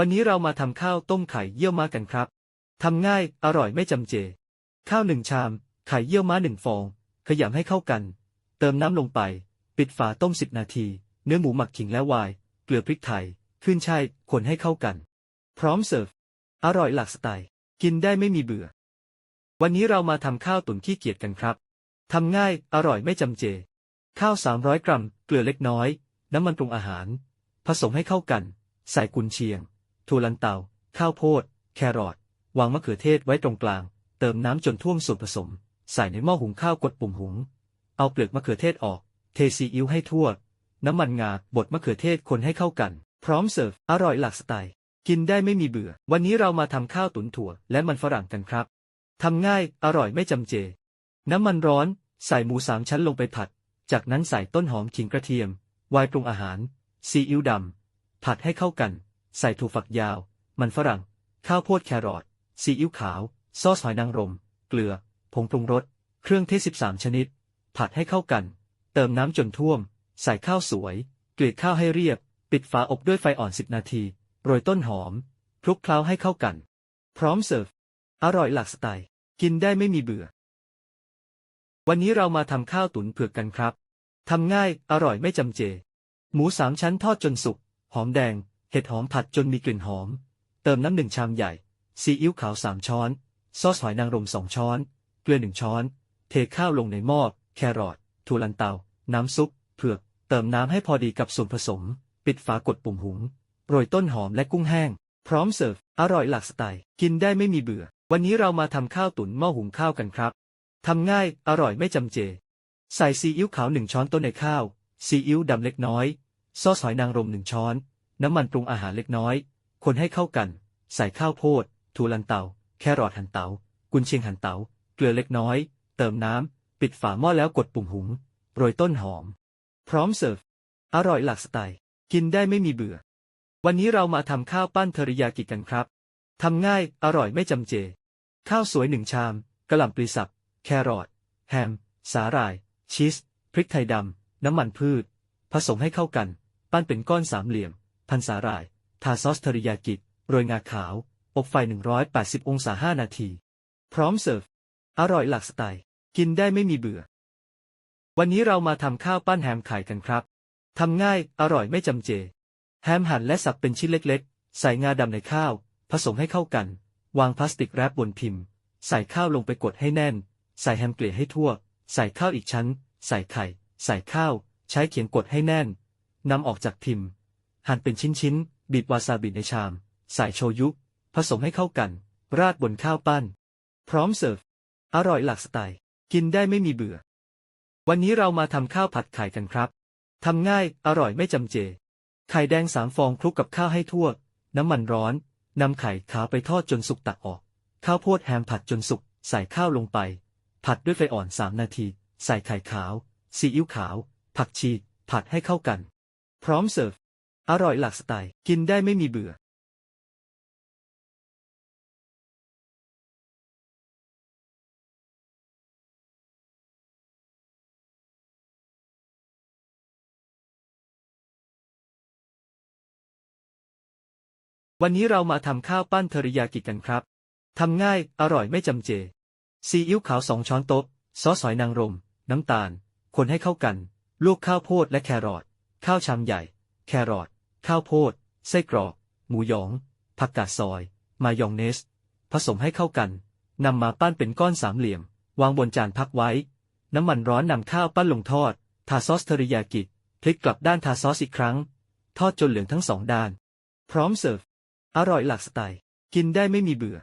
วันนี้เรามาทำข้าวต้มไข่เยี่ยวม้ากันครับ ทำง่าย อร่อยไม่จำเจ ข้าวหนึ่งชาม ไข่เยี่ยวม้าหนึ่งฟอง ขยำให้เข้ากัน เติมน้ำลงไป ปิดฝาต้มสิบนาที เนื้อหมูหมักขิงและวน์เกลือพริกไทย ขึ้นช่ายคนให้เข้ากัน พร้อมเสิร์ฟ อร่อยหลากสไตล์ กินได้ไม่มีเบื่อ วันนี้เรามาทำข้าวตุ๋นขี้เกียจกันครับ ทำง่าย อร่อยไม่จำเจ ข้าว 300 กรัม เกลือเล็กน้อย น้ำมันปรุงอาหาร ผสมให้เข้ากัน ใส่กุนเชียง ถั่วลันเตา ข้าวโพด แครอท วางมะเขือเทศไว้ตรงกลาง เติมน้ำจนท่วมส่วนผสม ใส่ในหม้อหุงข้าวกดปุ่มหุง เอาเปลือกมะเขือเทศออก เทซีอิ๊วให้ทั่ว น้ำมันงาบดมะเขือเทศคนให้เข้ากัน พร้อมเสิร์ฟ อร่อยหลากสไตล์ กินได้ไม่มีเบื่อ วันนี้เรามาทำข้าวตุ๋นถั่วและมันฝรั่งกันครับทำง่าย อร่อยไม่จำเจ น้ำมันร้อน ใส่หมูสามชั้นลงไปผัด จากนั้นใส่ต้นหอมขิงกระเทียมวน์ปรุงอาหาร ซีอิ๊วดำ ผัดให้เข้ากัน ใส่ถั่วฝักยาว มันฝรั่ง ข้าวโพดแครอท ซีอิ๊วขาว ซอสหอยนางรม เกลือ ผงปรุงรส เครื่องเทศ 13 ชนิด ผัดให้เข้ากัน เติมน้ำจนท่วม ใส่ข้าวสวย เกลี่ยข้าวให้เรียบ ปิดฝาอบด้วยไฟอ่อน 10 นาที โรยต้นหอม คลุกเคล้าให้เข้ากัน พร้อมเสิร์ฟ อร่อยหลากสไตล์ กินได้ไม่มีเบื่อ วันนี้เรามาทำข้าวตุ๋นเผือกกันครับทำง่าย อร่อยไม่จำเจ หมูสามชั้นทอดจนสุก หอมแดง ห็ดหอมผัดจนมีกลิ่นหอม เติมน้ำหนึ่งชามใหญ่ ซีอิ๊วขาวสามช้อน ซอสหอยนางรมสองช้อน เกลือหนึ่งช้อน เทข้าวลงในหม้อ แครอทถั่วลันเตา น้ำซุป เผือก เติมน้ำให้พอดีกับส่วนผสม ปิดฝากดปุ่มหุง โรยต้นหอมและกุ้งแห้ง พร้อมเสิร์ฟ อร่อยหลากสไตล์ กินได้ไม่มีเบื่อ วันนี้เรามาทำข้าวตุ๋นหม้อหุงข้าวกันครับ ทำง่าย อร่อยไม่จำเจ ใส่ซีอิ๊วขาวหนึ่งช้อนต้นในข้าว ซีอิ๊วดำเล็กน้อย ซอสหอยนางรมหนึ่งช้อน น้ำมันปรุงอาหารเล็กน้อย คนให้เข้ากัน ใส่ข้าวโพดถั่วลันเตา แครอทหั่นเตา กุนเชียงหั่นเตา เกลือเล็กน้อย เติมน้ำ ปิดฝาหม้อแล้วกดปุ่มหุง โรยต้นหอม พร้อมเสิร์ฟ อร่อยหลากสไตล์ กินได้ไม่มีเบื่อ วันนี้เรามาทำข้าวปั้นเทริยากิกันครับ ทำง่าย อร่อยไม่จำเจ ข้าวสวยหนึ่งชาม กระหล่ำปลีสับ แครอท แฮม สาหร่าย ชีส พริกไทยดำ น้ำมันพืช ผสมให้เข้ากัน ปั้นเป็นก้อนสามเหลี่ยม พันสาหร่าย ทาซอสเทอริยากิโรยงาขาว อบไฟ 180 องศา 5 นาที พร้อมเสิร์ฟ อร่อยหลากสไตล์ กินได้ไม่มีเบื่อ วันนี้เรามาทำข้าวปั้นแฮมไข่กันครับ ทำง่าย อร่อยไม่จำเจ แฮมหั่นและสับเป็นชิ้นเล็กๆ ใส่งาดำในข้าว ผสมให้เข้ากัน วางพลาสติกแรปบนพิมพ์ ใส่ข้าวลงไปกดให้แน่น ใส่แฮมเกลี่ยให้ทั่ว ใส่ข้าวอีกชั้น ใส่ไข่ ใส่ข้าว ใช้เขียงกดให้แน่นนำออกจากพิมพ์ หั่นเป็นชิ้นๆ บีบวาซาบิในชาม ใส่โชยุ ผสมให้เข้ากัน ราดบนข้าวปั้น พร้อมเสิร์ฟ อร่อยหลากสไตล์ กินได้ไม่มีเบื่อ วันนี้เรามาทำข้าวผัดไข่กันครับ ทำง่าย อร่อยไม่จำเจ ไข่แดงสามฟองคลุกกับข้าวให้ทั่ว น้ำมันร้อน นำไข่ขาวไปทอดจนสุกตักออก ข้าวโพดแฮมผัดจนสุก ใส่ข้าวลงไป ผัดด้วยไฟอ่อนสามนาที ใส่ไข่ขาว ซีอิ๊วขาว ผักชี ผัดให้เข้ากัน พร้อมเสิร์ฟ อร่อยหลากสไตล์ กินได้ไม่มีเบื่อวันนี้เรามาทำข้าวปั้นเทริยากิกันครับ ทำง่าย อร่อยไม่จำเจ ซีอิ๊วขาวสองช้อนโต๊ะ ซอสหอยนางรม น้ำตาล คนให้เข้ากัน ลวกข้าวโพดและแครอท ข้าวชามใหญ่ แครอท ข้าวโพด ไส้กรอก หมูหยอง ผักกาดซอย มายองเนส ผสมให้เข้ากัน นำมาปั้นเป็นก้อนสามเหลี่ยม วางบนจานพักไว้ น้ำมันร้อนนำข้าวปั้นลงทอด ทาซอสเทอริยากิพลิกกลับด้านทาซอสอีกครั้ง ทอดจนเหลืองทั้งสองด้าน พร้อมเสิร์ฟ อร่อยหลากสไตล์ กินได้ไม่มีเบื่อ